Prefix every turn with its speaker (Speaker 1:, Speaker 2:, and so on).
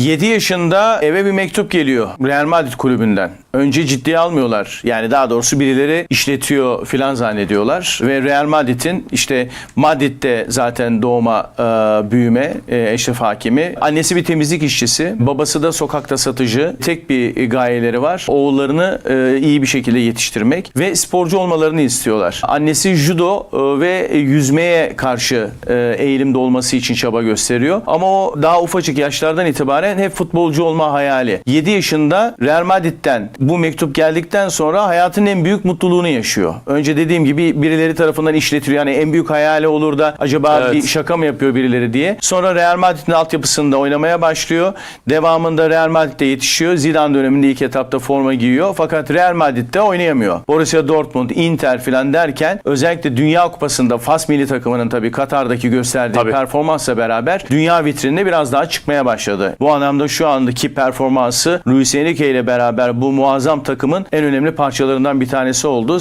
Speaker 1: 7 yaşında eve bir mektup geliyor Real Madrid kulübünden. Önce ciddiye almıyorlar. Yani daha doğrusu birileri işletiyor filan zannediyorlar. Ve Real Madrid'in işte Madrid'de zaten doğma e, büyüme e, Eşref Hakimi. Annesi bir temizlik işçisi. Babası da sokakta satıcı. Tek bir gayeleri var. Oğullarını e, iyi bir şekilde yetiştirmek ve sporcu olmalarını istiyorlar. Annesi judo e, ve yüzmeye karşı e, eğilimde olması için çaba gösteriyor. Ama o daha ufacık yaşlardan itibaren hep futbolcu olma hayali. 7 yaşında Real Madrid'den bu mektup geldikten sonra hayatın en büyük mutluluğunu yaşıyor. Önce dediğim gibi birileri tarafından işletiliyor. Yani en büyük hayali olur da acaba
Speaker 2: Evet.
Speaker 1: bir şaka mı yapıyor birileri diye. Sonra Real Madrid'in altyapısında oynamaya başlıyor. Devamında Real Madrid'de yetişiyor. Zidane döneminde ilk etapta forma giyiyor. Fakat Real Madrid'de oynayamıyor. Borussia Dortmund, Inter filan derken özellikle Dünya Kupası'nda Fas milli takımının tabii Katar'daki gösterdiği
Speaker 2: Tabii.
Speaker 1: performansla beraber dünya vitrininde biraz daha çıkmaya başladı. Bu anlamda şu andaki performansı Luis Enrique ile beraber bu muazzam takımın en önemli parçalarından bir tanesi oldu.